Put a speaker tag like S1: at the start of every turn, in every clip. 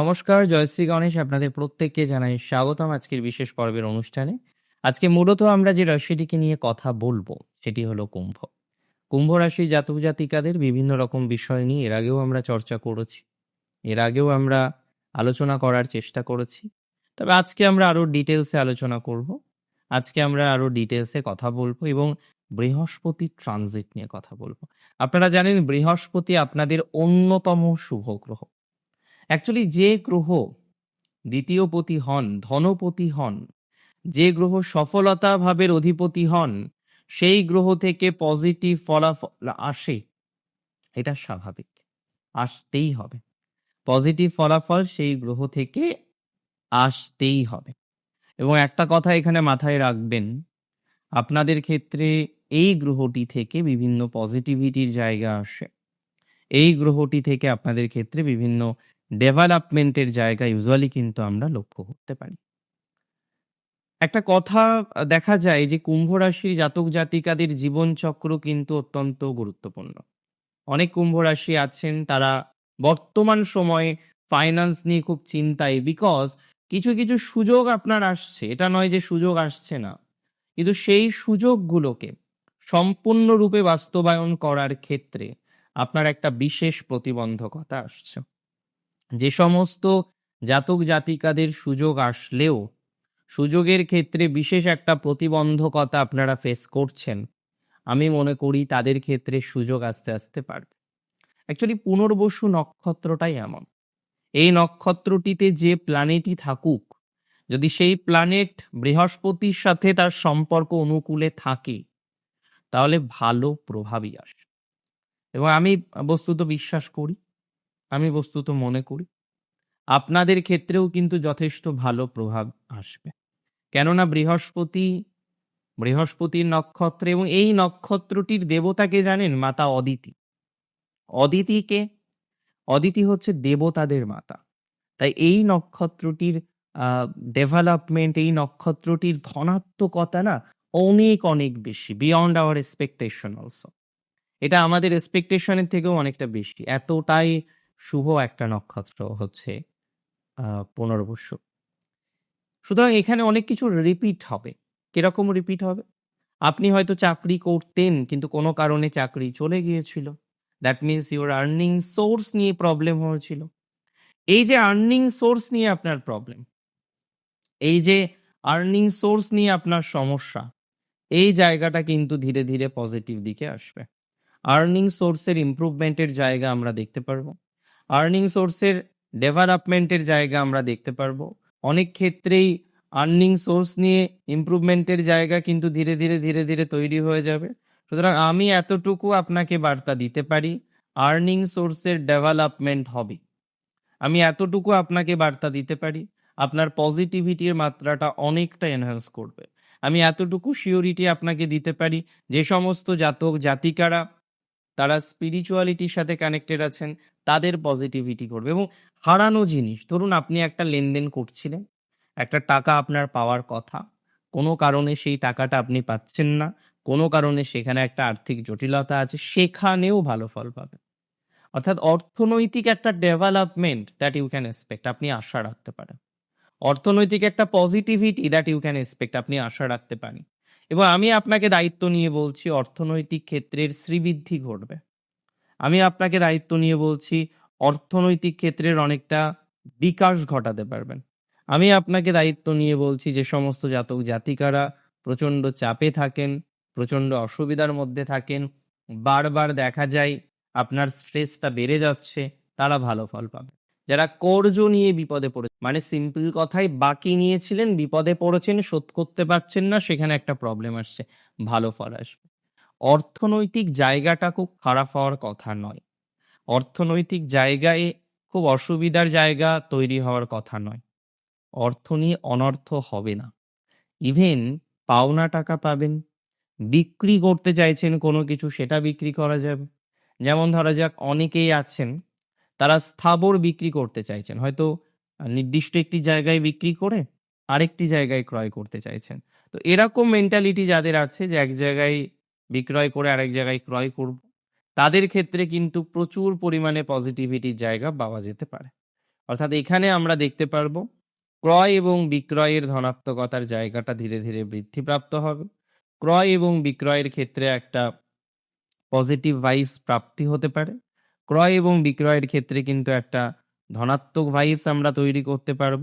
S1: নমস্কার, জয়শ্রী গণেশ আপনাদের প্রত্যেককে জানাই স্বাগতম আজকের বিশেষ পর্বের অনুষ্ঠানে। আজকে মূলত আমরা যে রাশিটিকে নিয়ে কথা বলব সেটি হলো কুম্ভ। কুম্ভ রাশির জাতক জাতিকাদের বিভিন্ন রকম বিষয় নিয়ে এর আগেও আমরা চর্চা করেছি। এর আগেও আমরা আলোচনা করার চেষ্টা করেছি। তবে আজকে আমরা আরও ডিটেলসে আলোচনা করব। আজকে আমরা আরও ডিটেলসে কথা বলব এবং বৃহস্পতি ট্রানজিট নিয়ে কথা বলব। আপনারা জানেন বৃহস্পতি আপনাদের অন্যতম শুভ গ্রহ। অ্যাকচুয়ালি যে গ্রহ দ্বিতীয়পতি হন, ধনপতি হন, যে গ্রহ সফলতা ভাবের অধিপতি হন, সেই গ্রহ থেকে পজিটিভ ফলাফল আসে। এটা স্বাভাবিক। আসতেই হবে। পজিটিভ ফলাফল সেই গ্রহ থেকে আসতেই হবে। এবং একটা কথা এখানে মাথায় রাখবেন, আপনাদের ক্ষেত্রে এই গ্রহটি থেকে বিভিন্ন পজিটিভিটির জায়গা আসে। এই গ্রহটি থেকে আপনাদের ক্ষেত্রে বিভিন্ন ডেভেলপমেন্টের জায়গা ইউজুয়ালি কিন্তু আমরা লক্ষ্য করতে পারি। একটা কথা দেখা যায় যে কুম্ভ রাশির জাতক জাতিকাদের জীবনচক্র কিন্তু অত্যন্ত গুরুত্বপূর্ণ। অনেক কুম্ভ রাশি আছেন তারা বর্তমান সময়ে ফাইন্যান্স নিয়ে খুব চিন্তায় বিকজ কিছু, কিছু সুযোগ আপনার আসছে। এটা নয় যে সুযোগ আসছে না। কিন্তু সেই সুযোগগুলোকে সম্পূর্ণরূপে বাস্তবায়ন করার ক্ষেত্রে আপনার একটা বিশেষ প্রতিবন্ধকতা আসছে। যে সমস্ত জাতক জাতিকাদের সুযোগ আসলেও সুযোগের ক্ষেত্রে বিশেষ একটা প্রতিবন্ধকতা আপনারা ফেস করছেন। আমি মনে করি তাদের ক্ষেত্রে সুযোগ আস্তে, আস্তে বাড়বে। অ্যাকচুয়ালি পুনর্বসু নক্ষত্রটাই এমন। এই নক্ষত্রটিতে যে প্ল্যানেটই থাকুক, যদি সেই প্ল্যানেট বৃহস্পতির সাথে তার সম্পর্ক অনুকূলে থাকে, তাহলে ভালো প্রভাবই আসে। এবং আমি বস্তুত বিশ্বাস করি, আমি বস্তুত মনে করি, আপনাদের ক্ষেত্রেও কিন্তু যথেষ্ট ভালো প্রভাব আসবে। কেননা বৃহস্পতি, বৃহস্পতির নক্ষত্র এবং এই নক্ষত্রটির দেবতাকে জানেন? মাতা অদিতি। অদিতিকে অদিতি হচ্ছে দেবতাদের মাতা। তাই এই নক্ষত্রটির ডেভেলপমেন্ট, এই নক্ষত্রটির ধনাত্মকতা না অনেক, অনেক বেশি। Beyond our expectation also. এটা আমাদের এক্সপেকটেশন এর থেকেও অনেকটা বেশি। এতটাই শুভ একটা নক্ষত্র হচ্ছে আ পুনর্বসু। সুতরাং এখানে অনেক কিছু রিপিট হবে। কীরকম রিপিট হবে? আপনি হয়তো চাকরি করতেন কিন্তু কোনো কারণে চাকরি চলে গিয়েছিল। That means your earning source নিয়ে প্রবলেম হয়েছিল। এই যে আর্নিং সোর্স নিয়ে আপনার প্রবলেম, এই যে আর্নিং সোর্স নিয়ে আপনার সমস্যা, এই জায়গাটা কিন্তু ধীরে, ধীরে পজিটিভ দিকে আসবে। আর্নিং সোর্স এর ইমপ্রুভমেন্ট এর জায়গা আমরা দেখতে পারব। আর্নিং সোর্সের ডেভেলপমেন্টের জায়গা আমরা দেখতে পারব। অনেক ক্ষেত্রেই আর্নিং সোর্স নিয়ে ইমপ্রুভমেন্ট এর জায়গা কিন্তু ধীরে, ধীরে, ধীরে, ধীরে তৈরি হয়ে যাবে। সুতরাং আমি এতটুকু আপনাকে বার্তা দিতে পারি, আর্নিং সোর্সের ডেভেলপমেন্ট হবে। আমি এতটুকু আপনাকে বার্তা দিতে পারি, আপনার পজিটিভিটির মাত্রাটা অনেকটা এনহান্স করবে। আমি এতটুকু সিউরিটি আপনাকে দিতে পারি, যে সমস্ত জাতক জাতিকারা তারা স্পিরিচুয়ালিটির সাথে কানেক্টেড আছেন, তাদের পজিটিভিটি করবে এবং হারানো জিনিস ধরুন আপনি একটা লেনদেন করছিলেন, একটা টাকা আপনার পাওয়ার কথা। কোনো কারণে সেই টাকাটা আপনি পাচ্ছেন না। কোনো কারণে সেখানে একটা আর্থিক জটিলতা আছে, সেখানেও ভালো ফল পাবেন। অর্থাৎ অর্থনৈতিক একটা development that you can expect আপনি আশা রাখতে পারেন। অর্থনৈতিক একটা positivity that you can expect আপনি আশা রাখতে পারেন। এবং আমি আপনাকে দায়িত্ব নিয়ে বলছি অর্থনৈতিক ক্ষেত্রের শ্রীবৃদ্ধি ঘটবে। আমি আপনাকে দায়িত্ব নিয়ে বলছি অর্থনৈতিক ক্ষেত্রের অনেকটা বিকাশ ঘটাতে পারবেন। আমি আপনাকে দায়িত্ব নিয়ে বলছি যে সমস্ত জাতক জাতিকারা প্রচণ্ড চাপে থাকেন, প্রচণ্ড অসুবিধার মধ্যে থাকেন, বারবার দেখা যায় আপনার স্ট্রেসটা বেড়ে যাচ্ছে, তারা ভালো ফল পাবে। যারা কর্জ নিয়ে বিপদে পড়েছে মানে সিম্পল কথায় বাকি নিয়েছিলেন, বিপদে পড়েছেন, শোধ করতে পারছেন না, সেখানে একটা প্রবলেম আসছে, ভালো ফল আসবে। অর্থনৈতিক জায়গাটা খুব খারাপ হওয়ার কথা নয়। অর্থনৈতিক জায়গায় খুব অসুবিধার জায়গা তৈরি হওয়ার কথা নয়। অর্থ নিয়ে অনর্থ হবে না। ইভেন পাওনা টাকা পাবেন, বিক্রি করতে চাইছেন কোনো কিছু সেটা বিক্রি করা যাবে। যেমন ধরা যাক অনেকেই আছেন, তারা স্থাবর বিক্রি করতে চাইছেন। হয়তো নির্দিষ্ট একটি জায়গায় বিক্রি করে আরেকটি জায়গায় ক্রয় করতে চাইছেন। তো এরকম মেন্টালিটি যাদের আছে যে এক জায়গায় বিক্রয় করে আরেক জায়গায় ক্রয় করব, তাদের ক্ষেত্রে কিন্তু প্রচুর পরিমাণে পজিটিভিটির জায়গা পাওয়া যেতে পারে। অর্থাৎ এখানে আমরা দেখতে পারব ক্রয় এবং বিক্রয়ের ধনাত্মকতার জায়গাটা ধীরে ধীরে বৃদ্ধিপ্রাপ্ত হবে ক্রয় এবং বিক্রয়ের ক্ষেত্রে একটা পজিটিভ ভাইবস প্রাপ্তি হতে পারে ক্রয় এবং বিক্রয়ের ক্ষেত্রে কিন্তু একটা ধনাত্মক ভাইবস আমরা তৈরি করতে পারব।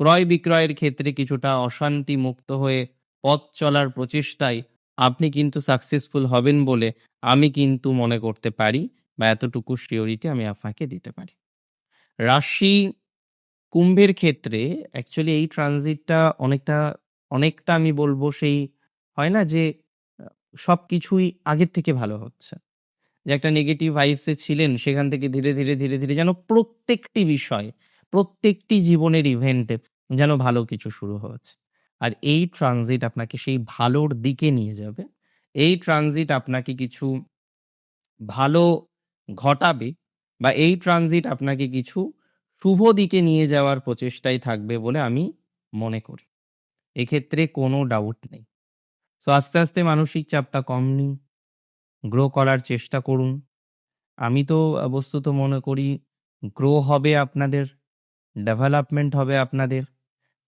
S1: ক্রয় বিক্রয়ের ক্ষেত্রে কিছুটা অশান্তি মুক্ত হয়ে পথ চলার প্রচেষ্টায় আপনি কিন্তু সাকসেসফুল হবেন বলে আমি কিন্তু মনে করতে পারি বা এতটুকু শিওরিটি আমি আপনাকে দিতে পারি। রাশি কুম্ভের ক্ষেত্রে অ্যাকচুয়ালি এই ট্রানজিটটা অনেকটা অনেকটা আমি বলব সেই, হয় না যে সব কিছুই আগের থেকে ভালো হচ্ছে। যে একটা নেগেটিভ ভাইবসে ছিলেন, সেখান থেকে ধীরে ধীরে ধীরে ধীরে যেন প্রত্যেকটি বিষয়, প্রত্যেকটি জীবনের ইভেন্টে যেন ভালো কিছু শুরু হয়েছে। আর এই ট্রানজিট আপনাকে সেই ভালোর দিকে নিয়ে যাবে। এই ট্রানজিট আপনাকে কিছু ভালো ঘটাবে বা এই ট্রানজিট আপনাকে কিছু শুভ দিকে নিয়ে যাওয়ার প্রচেষ্টায় থাকবে বলে আমি মনে করি। এক্ষেত্রে কোনো ডাউট নেই। সো আস্তে আস্তে মানসিক চাপটা কম নিন গ্রো করার চেষ্টা করুন। আমি তো বস্তুত মনে করি গ্রো হবে আপনাদের ডেভেলপমেন্ট হবে আপনাদের।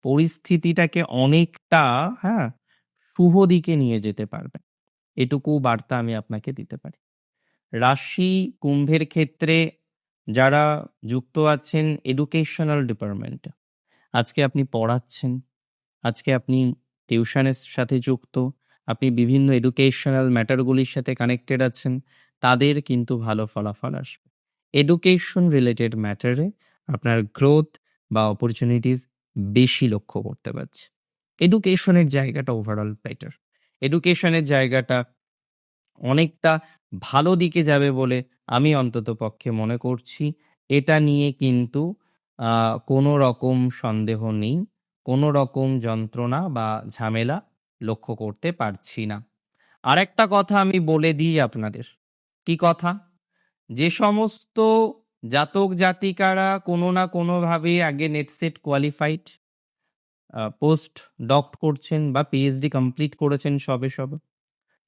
S1: পরিস্থিতিটাকে অনেকটা হ্যাঁ শুভ দিকে নিয়ে যেতে পারবে। এটুকু বার্তা আমি আপনাকে দিতে পারি। রাশি কুম্ভের ক্ষেত্রে যারা যুক্ত আছেন এডুকেশনাল ডিপার্টমেন্টে আজকে আপনি পড়াচ্ছেন, আজকে আপনি টিউশনের সাথে যুক্ত আপনি বিভিন্ন এডুকেশনাল ম্যাটারগুলির সাথে কানেক্টেড আছেন, তাদের কিন্তু ভালো ফলাফল আসবে। এডুকেশন রিলেটেড ম্যাটারে আপনার গ্রোথ বা অপরচুনিটিস বেশি লক্ষ্য করতে পারছে। এডুকেশনের জায়গাটা ওভারঅল বেটার এডুকেশনের জায়গাটা অনেকটা ভালো দিকে যাবে বলে আমি অন্তত পক্ষে মনে করছি। এটা নিয়ে কিন্তু কোনো রকম সন্দেহ নেই, কোনো রকম যন্ত্রণা বা ঝামেলা লক্ষ্য করতে পারছি না। আরেকটা কথা আমি বলে দিই আপনাদের। কি কথা? যে সমস্ত জাতক জাতিকারা কোনো না কোনোভাবে আগে NET SET qualified post doc করছেন বা পিএইচডি কমপ্লিট করেছেন সবে সবে।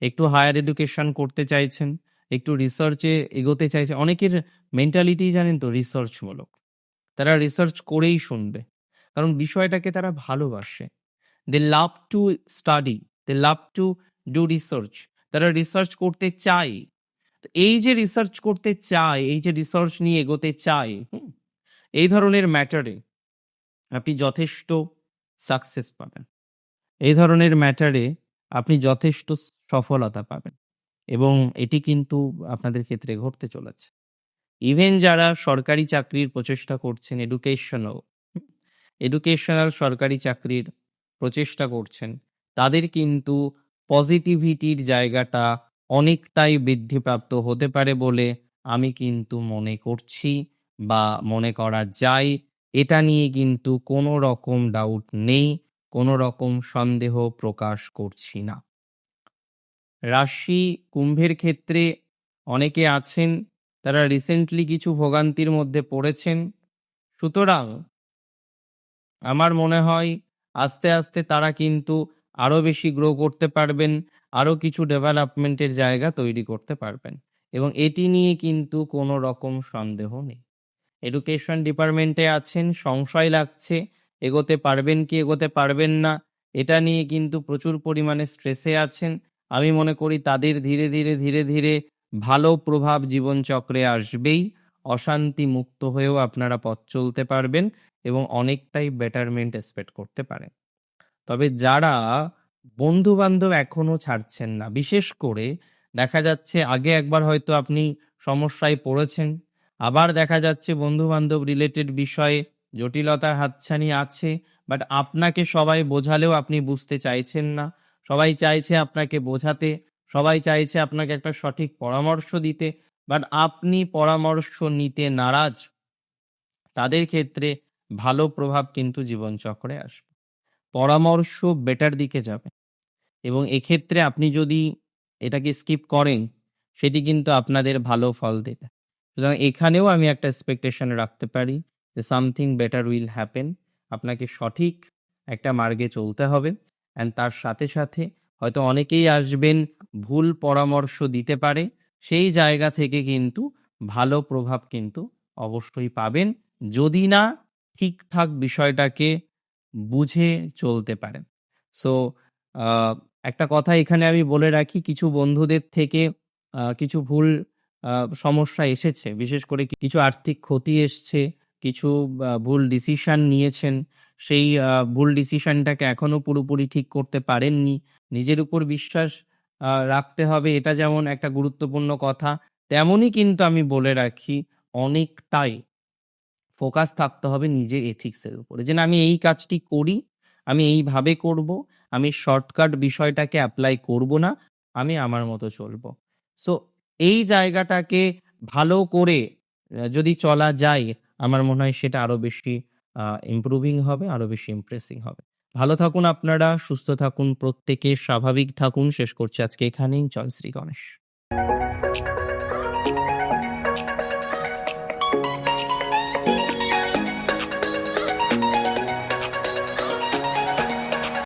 S1: একটু হায়ার এডুকেশন করতে চাইছেন, একটু রিসার্চে এগোতে চাইছেন। অনেকের মেন্টালিটি জানেন তো রিসার্চমূলক তারা রিসার্চ করেই শুনবে। কারণ বিষয়টাকে তারা ভালোবাসে। They love to study they love to do research তারা রিসার্চ করতে চায়। এই যে রিসার্চ করতে চায়, এই যে রিসার্চ নিয়ে এগোতে চায় এই ধরনের ম্যাটারে আপনি যথেষ্ট সাকসেস পাবেন। এই ধরনের ম্যাটারে আপনি যথেষ্ট সফলতা পাবেন এবং এটি কিন্তু আপনাদের ক্ষেত্রে ঘটতে চলেছে। ইভেন যারা সরকারি চাকরির প্রচেষ্টা করছেন এডুকেশনাল এডুকেশনাল সরকারি চাকরির প্রচেষ্টা করছেন। তাদের কিন্তু পজিটিভিটির জায়গাটা অনেকটাই বৃদ্ধিপ্রাপ্ত হতে পারে বলে আমি কিন্তু মনে করছি বা মনে করা যায়। এটা নিয়ে কিন্তু কোনো রকম ডাউট নেই, কোনো রকম সন্দেহ প্রকাশ করছি না। রাশি কুম্ভের ক্ষেত্রে অনেকে আছেন, তারা রিসেন্টলি কিছু ভোগান্তির মধ্যে পড়েছেন। সুতরাং আমার মনে হয় আস্তে আস্তে তারা কিন্তু আরও বেশি গ্রো করতে পারবেন আরও কিছু ডেভেলপমেন্টের জায়গা তৈরি করতে পারবেন। এবং এটি নিয়ে কিন্তু কোনো রকম সন্দেহ নেই। এডুকেশন ডিপার্টমেন্টে আছেন, সংশয় লাগছে, এগোতে পারবেন কি এগোতে পারবেন না, এটা নিয়ে কিন্তু প্রচুর পরিমাণে স্ট্রেসে আছেন। আমি মনে করি তাদের ধীরে ধীরে ধীরে ধীরে ভালো প্রভাব জীবনচক্রে আসবেই। অশান্তি মুক্ত হয়েও আপনারা পথ চলতে পারবেন। এবং অনেকটাই বেটারমেন্ট এক্সপেক্ট করতে পারেন তবে যারা বন্ধু বান্ধব এখনও ছাড়ছেন না, বিশেষ করে দেখা যাচ্ছে আগে একবার হয়তো আপনি সমস্যায় পড়েছেন, আবার দেখা যাচ্ছে বন্ধু বান্ধব রিলেটেড বিষয়ে জটিলতার হাতছানি আছে বাট আপনাকে সবাই বোঝালেও আপনি বুঝতে চাইছেন না। সবাই চাইছে আপনাকে বোঝাতে, সবাই চাইছে আপনাকে একটা সঠিক পরামর্শ দিতে বাট আপনি পরামর্শ নিতে নারাজ। তাদের ক্ষেত্রে ভালো প্রভাব কিন্তু জীবনচক্রে আসবে। পরামর্শ বেটার দিকে যাবে। এবং এক্ষেত্রে আপনি যদি এটাকে স্কিপ করেন, সেটি কিন্তু আপনাদের ভালো ফল দেবে। সুতরাং এখানেও আমি একটা এক্সপেকটেশন রাখতে পারি যে সামথিং বেটার উইল হ্যাপেন আপনাকে সঠিক একটা মার্গে চলতে হবে। অ্যান্ড তার সাথে সাথে হয়তো অনেকেই আসবেন, ভুল পরামর্শ দিতে পারে। সেই জায়গা থেকে কিন্তু ভালো প্রভাব কিন্তু অবশ্যই পাবেন। যদি না ঠিকঠাক বিষয়টাকে বুঝে চলতে পারেন। সো একটা কথা এখানে আমি বলে রাখি কিছু বন্ধুদের থেকে কিছু ভুল সমস্যা এসেছে। বিশেষ করে কিছু আর্থিক ক্ষতি এসছে, কিছু ভুল ডিসিশন নিয়েছেন। সেই ভুল ডিসিশনটাকে এখনও পুরোপুরি ঠিক করতে পারেননি। নিজের উপর বিশ্বাস রাখতে হবে এটা যেমন একটা গুরুত্বপূর্ণ কথা, তেমনই কিন্তু আমি বলে রাখি অনেকটাই ফোকাস থাকতে হবে নিজের এথিক্সের উপরে। যে না আমি এই কাজটি করি, আমি এইভাবে করব, আমি শর্টকাট বিষয়টাকে অ্যাপ্লাই করব না, আমি আমার মতো চলবো। সো এই জায়গাটাকে ভালো করে যদি চলা যায়, আমার মনে হয় সেটা আরও বেশি ইমপ্রুভিং হবে, আরও বেশি ইমপ্রেসিং হবে। ভালো থাকুন আপনারা, সুস্থ থাকুন প্রত্যেকে, স্বাভাবিক থাকুন। শেষ করছি আজকে এখানেই। জয় শ্রী গণেশ।